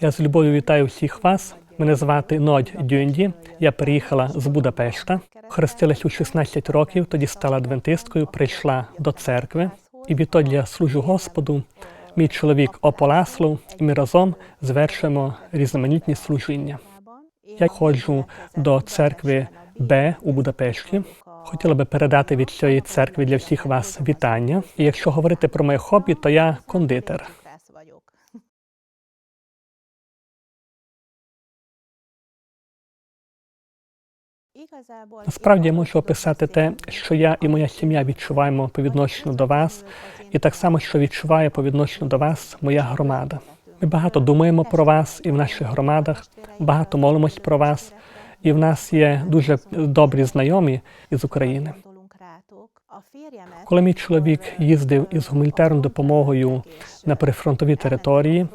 Я з любов'ю вітаю всіх вас. Мене звати Нодь Дюнді. Я переїхала з Будапешта. Хрестилась у 16 років, тоді стала адвентисткою, прийшла до церкви. І відтоді я служу Господу. Мій чоловік Ополасло, і ми разом звершуємо різноманітні служіння. Я ходжу до церкви Б у Будапешті. Хотіла би передати від цієї церкви для всіх вас вітання. І якщо говорити про моє хобі, то я кондитер. Насправді я можу описати те, що я і моя сім'я відчуваємо по відношенню до вас, і так само, що відчуває по відношенню до вас моя громада. Ми багато думаємо про вас і в наших громадах, багато молимось про вас, і в нас є дуже добрі знайомі із України. Коли мій чоловік їздив із гуманітарною допомогою на прифронтові території,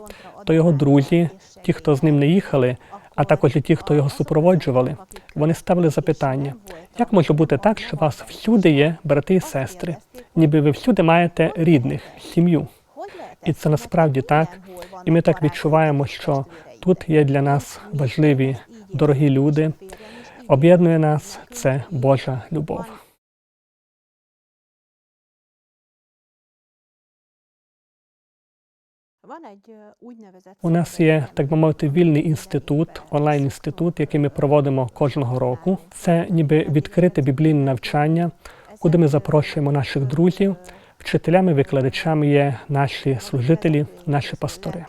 то його друзі, ті, хто з ним не їхали, а також і ті, хто його супроводжували, вони ставили запитання: як може бути так, що у вас всюди є брати і сестри, ніби ви всюди маєте рідних, сім'ю? І це насправді так. І ми так відчуваємо, що тут є для нас важливі, дорогі люди. Об'єднує нас це Божа любов. У нас є, так би мовити, вільний інститут, онлайн-інститут, який ми проводимо кожного року. Це ніби відкрите біблійне навчання, куди ми запрошуємо наших друзів. Вчителями, викладачами є наші служителі, наші пастори.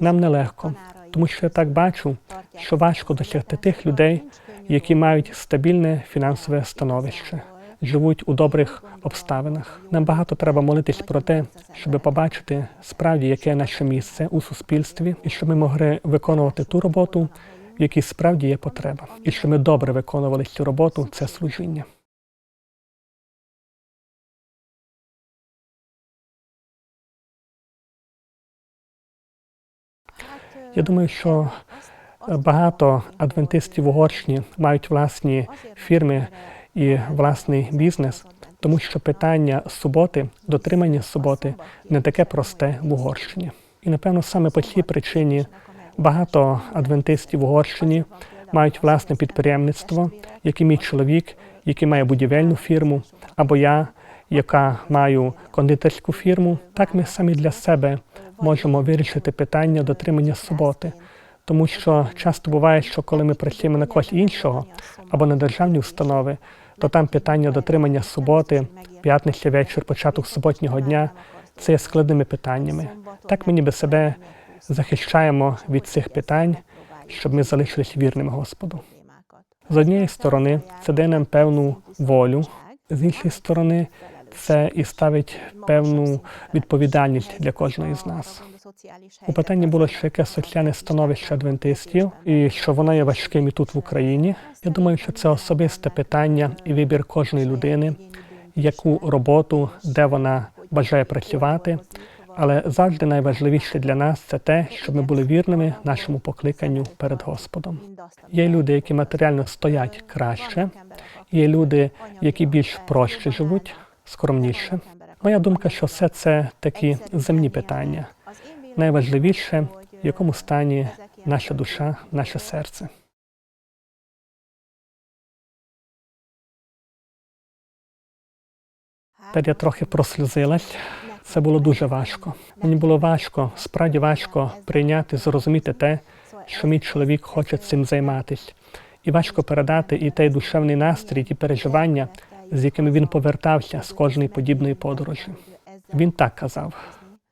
Нам нелегко, тому що я так бачу, що важко досягти тих людей, які мають стабільне фінансове становище, живуть у добрих обставинах. Нам багато треба молитись про те, щоб побачити справді, яке наше місце у суспільстві, і щоб ми могли виконувати ту роботу, в якій справді є потреба, і щоб ми добре виконували цю роботу, це служіння. Я думаю, що багато адвентистів в Угорщині мають власні фірми і власний бізнес, тому що питання суботи, дотримання суботи не таке просте в Угорщині. І напевно саме по цій причині багато адвентистів в Угорщині мають власне підприємництво, як і мій чоловік, який має будівельну фірму, або я, яка маю кондитерську фірму. Так ми самі для себе можемо вирішити питання дотримання суботи. Тому що часто буває, що коли ми працюємо на когось іншого або на державні установи, то там питання дотримання суботи, п'ятниця вечір, початок суботнього дня це є складними питаннями. Так ми ніби себе захищаємо від цих питань, щоб ми залишились вірними Господу. З однієї сторони, це дає нам певну волю, з іншої сторони, це і ставить певну відповідальність для кожної з нас. У питанні було, що яке соціальне становище адвентистів, і що воно є важким і тут в Україні. Я думаю, що це особисте питання і вибір кожної людини, яку роботу, де вона бажає працювати. Але завжди найважливіше для нас це те, щоб ми були вірними нашому покликанню перед Господом. Є люди, які матеріально стоять краще, є люди, які більш проще живуть, скромніше. Моя думка, що все це такі земні питання. Найважливіше, в якому стані наша душа, наше серце. Тепер я трохи прослюзилась. Це було дуже важко. Мені було важко, справді важко прийняти, зрозуміти те, що мій чоловік хоче цим займатися. І важко передати і той душевний настрій, ті переживання, з якими він повертався з кожної подібної подорожі. Він так казав: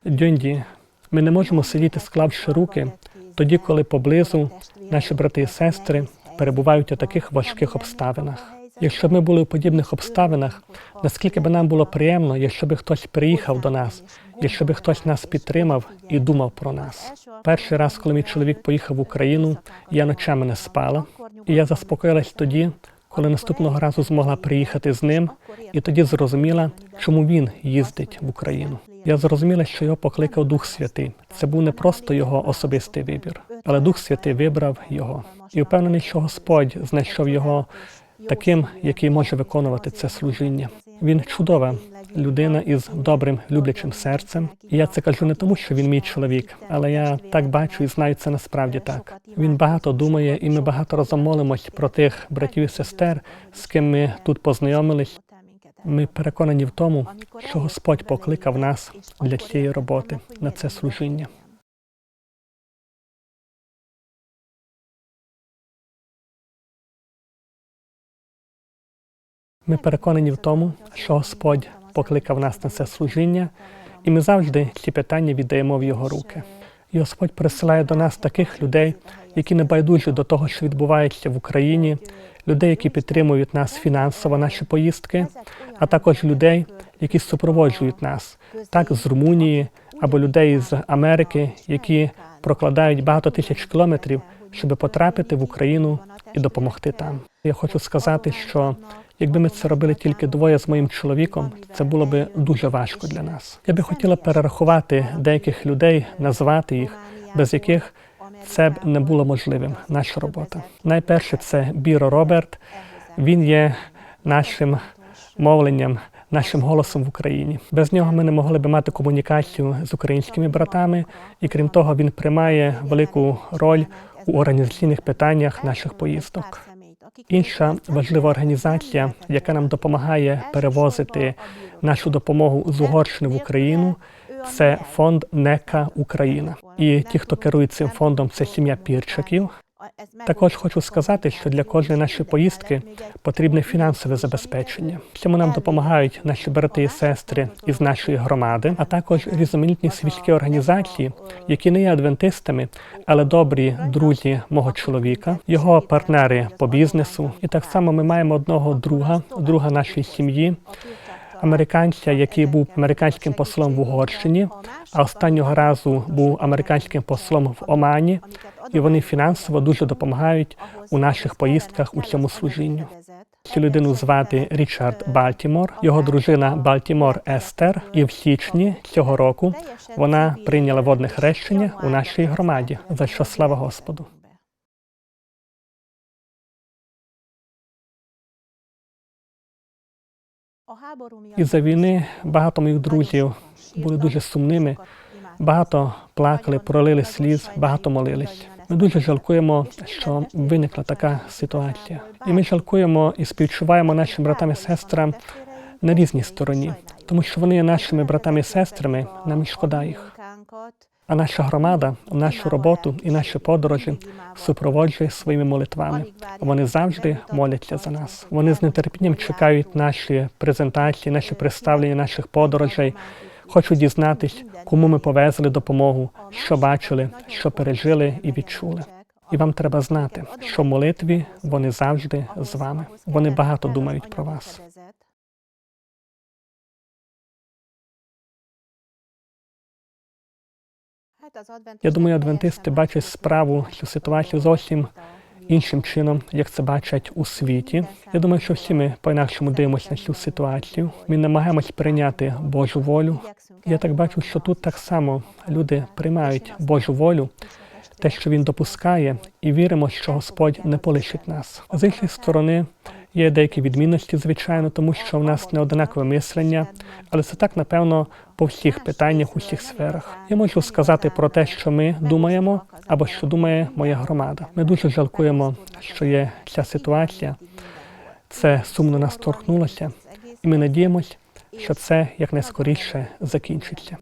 Дюнді, ми не можемо сидіти, склавши руки, тоді, коли поблизу наші брати і сестри перебувають у таких важких обставинах. Якщо б ми були у подібних обставинах, наскільки б нам було приємно, якщо б хтось приїхав до нас, якщо б хтось нас підтримав і думав про нас. Перший раз, коли мій чоловік поїхав в Україну, я ночами не спала, і я заспокоїлась тоді, коли наступного разу змогла приїхати з ним, і тоді зрозуміла, чому він їздить в Україну. Я зрозуміла, що його покликав Дух Святий. Це був не просто його особистий вибір, але Дух Святий вибрав його. І впевнений, що Господь знайшов його таким, який може виконувати це служіння. Він чудова людина із добрим люблячим серцем. І я це кажу не тому, що він мій чоловік, але я так бачу і знаю це насправді так. Він багато думає, і ми багато разом молимось про тих братів і сестер, з ким ми тут познайомились. Ми переконані в тому, що Господь покликав нас для цієї роботи на це служіння. Ми переконані в тому, що Господь покликав нас на це служіння, і ми завжди ці питання віддаємо в його руки. І Господь присилає до нас таких людей, які не байдужі до того, що відбувається в Україні, людей, які підтримують нас фінансово, наші поїздки, а також людей, які супроводжують нас, так з Румунії або людей з Америки, які прокладають багато тисяч кілометрів, щоб потрапити в Україну і допомогти там. Я хочу сказати, що якби ми це робили тільки двоє з моїм чоловіком, це було би дуже важко для нас. Я би хотіла перерахувати деяких людей, назвати їх, без яких це б не було можливим. Наша робота. Найперше це Біро Роберт. Він є нашим мовленням, нашим голосом в Україні. Без нього ми не могли би мати комунікацію з українськими братами, і крім того, він приймає велику роль у організаційних питаннях наших поїздок. Інша важлива організація, яка нам допомагає перевозити нашу допомогу з Угорщини в Україну, це фонд НЕКА Україна. І ті, хто керує цим фондом, це сім'я Пірчаків. Також хочу сказати, що для кожної нашої поїздки потрібне фінансове забезпечення. Цьому нам допомагають наші брати і сестри із нашої громади, а також різноманітні світські організації, які не є адвентистами, але добрі друзі мого чоловіка, його партнери по бізнесу. І так само ми маємо одного друга, друга нашої сім'ї. Американця, який був американським послом в Угорщині, а останнього разу був американським послом в Омані, і вони фінансово дуже допомагають у наших поїздках у цьому служінню. Цю людину звати Річард Балтімор, його дружина Балтімор Естер. І в січні цього року вона прийняла водне хрещення у нашій громаді. За що слава Господу. Із-за війни багато моїх друзів були дуже сумними, багато плакали, пролили сліз, багато молились. Ми дуже жалкуємо, що виникла така ситуація, і ми жалкуємо і співчуваємо нашим братам і сестрам на різній стороні, тому що вони є нашими братами і сестрами. Нам шкода їх. А наша громада, нашу роботу і наші подорожі супроводжує своїми молитвами. Вони завжди моляться за нас. Вони з нетерпінням чекають наші презентації, наші представлення наших подорожей. Хочуть дізнатись, кому ми повезли допомогу, що бачили, що пережили і відчули. І вам треба знати, що в молитві вони завжди з вами. Вони багато думають про вас. Я думаю, адвентисти бачать справу цю ситуацію зовсім іншим чином, як це бачать у світі. Я думаю, що всі ми по-інакшому дивимося на цю ситуацію. Ми намагаємось прийняти Божу волю. Я так бачу, що тут так само люди приймають Божу волю, те, що він допускає, і віримо, що Господь не полишить нас. З іншої сторони. Є деякі відмінності, звичайно, тому що в нас не однакове мислення, але це так, напевно, по всіх питаннях, у всіх сферах. Я можу сказати про те, що ми думаємо, або що думає моя громада. Ми дуже жалкуємо, що є ця ситуація. Це сумно нас торкнулося, і ми надіємось, що це якнайскоріше закінчиться.